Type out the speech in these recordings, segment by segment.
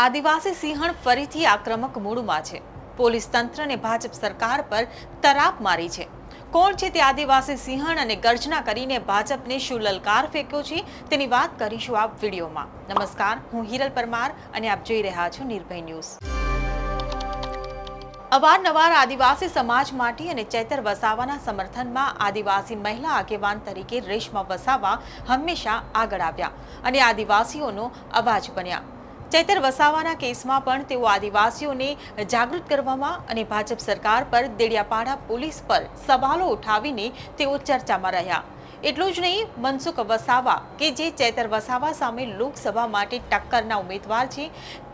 આદિવાસી સિંહણ ફરીથી આક્રમક મૂડમાં છે. પોલીસ તંત્રને ભાજપ સરકાર પર તરાપ મારી છે. કોણ છે તે આદિવાસી સિંહણ અને ગર્જના કરીને ભાજપને શું લલકાર ફેંક્યો છે? તેની વાત કરીશું આ વિડીયોમાં. નમસ્કાર, હું હિરલ પરમાર અને આપ જોઈ રહ્યા છો નિર્ભય ન્યૂઝ. અવારનવાર આદિવાસી સમાજ માટે અને ચૈતર વસાવાના સમર્થનમાં આદિવાસી મહિલા આગેવાન તરીકે રેશમા વસાવા હંમેશા આગળ આવ્યા અને આદિવાસીઓનો અવાજ બન્યા. ચૈતર વસાવાના કેસમાં પણ તેઓ આદિવાસીઓને જાગૃત કરવામાં અને ભાજપ સરકાર પર દેડિયાપાડા પોલીસ પર સવાલો ઉઠાવીને તેઓ ચર્ચામાં રહ્યા. એટલું જ નહીં, મનસુખ વસાવા, કે જે ચૈતર વસાવા સામે લોકસભા માટે ટક્કરના ઉમેદવાર છે,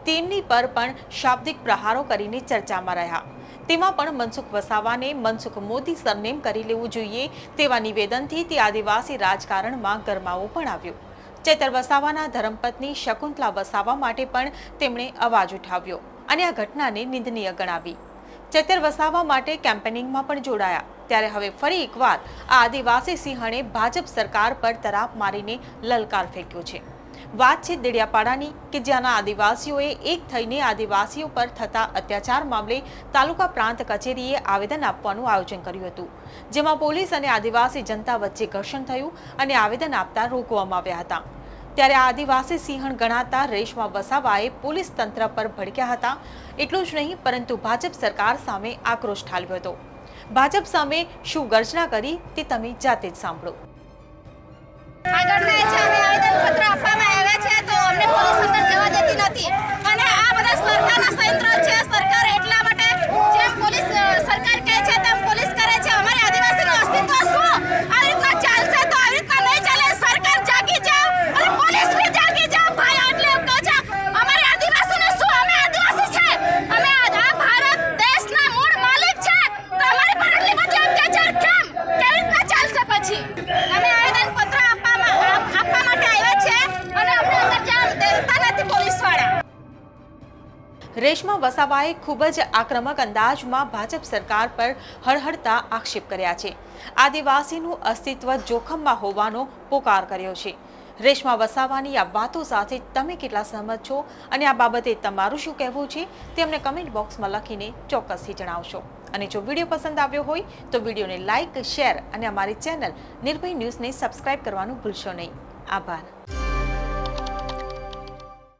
તેમની પર પણ શાબ્દિક પ્રહારો કરીને ચર્ચામાં રહ્યા. તેમાં પણ મનસુખ વસાવાને મનસુખ મોદી સરનેમ કરી લેવું જોઈએ તેવા નિવેદનથી તે આદિવાસી રાજકારણમાં ગરમાવો પણ આવ્યો. ચૈતર વસાવાના ધર્મપત્ની શકુંતલા વસાવા માટે પણ તેમણે અવાજ ઉઠાવ્યો અને આ ઘટનાને નિંદનીય ગણાવી. ચેતર વસાવા માટે કેમ્પેનિંગમાં પણ જોડાયા. ત્યારે હવે ફરી એકવાર આ આદિવાસી સિંહણે ભાજપ સરકાર પર તરાપ મારીને લલકાર ફેંક્યો છે. વાત છે દેડિયાપાડાની કે જ્યાંના આદિવાસીઓએ એક થઈને આદિવાસીઓ પર થતા અત્યાચાર મામલે તાલુકા પ્રાંત કચેરીએ આવેદન આપવાનું આયોજન કર્યું હતું, જેમાં પોલીસ અને આદિવાસી જનતા વચ્ચે ઘર્ષણ થયું અને આવેદન આપતા રોકવામાં આવ્યા હતા. ત્યારે આદિવાસી સિંહણ ગણાતા રેશમા વસાવાએ પોલીસ તંત્ર પર ભડક્યા હતા, એટલું જ નહીં, પરંતુ ભાજપ સરકાર સામે આક્રોશ ઠાલવ્યો હતો. ભાજપ સામે શું ગર્જના કરી તે તમે જાતે જ સાંભળો. રેશમા વસાવાએ ખૂબ જ આક્રમક અંદાજમાં ભાજપ સરકાર પર હળહળતા આક્ષેપ કર્યા છે. આદિવાસીનું અસ્તિત્વ જોખમમાં હોવાનો પોકાર કર્યો છે. રેશમા વસાવાની આ વાતો સાથે તમે કેટલા સહમત છો અને આ બાબતે તમારું શું કહેવું છે તે અમને કમેન્ટ બોક્સમાં લખીને ચોક્કસથી જણાવશો. અને જો વીડિયો પસંદ આવ્યો હોય તો વિડીયોને લાઇક શેર અને અમારી ચેનલ નિર્ભય ન્યૂઝને સબસ્ક્રાઇબ કરવાનું ભૂલશો નહીં. આભાર.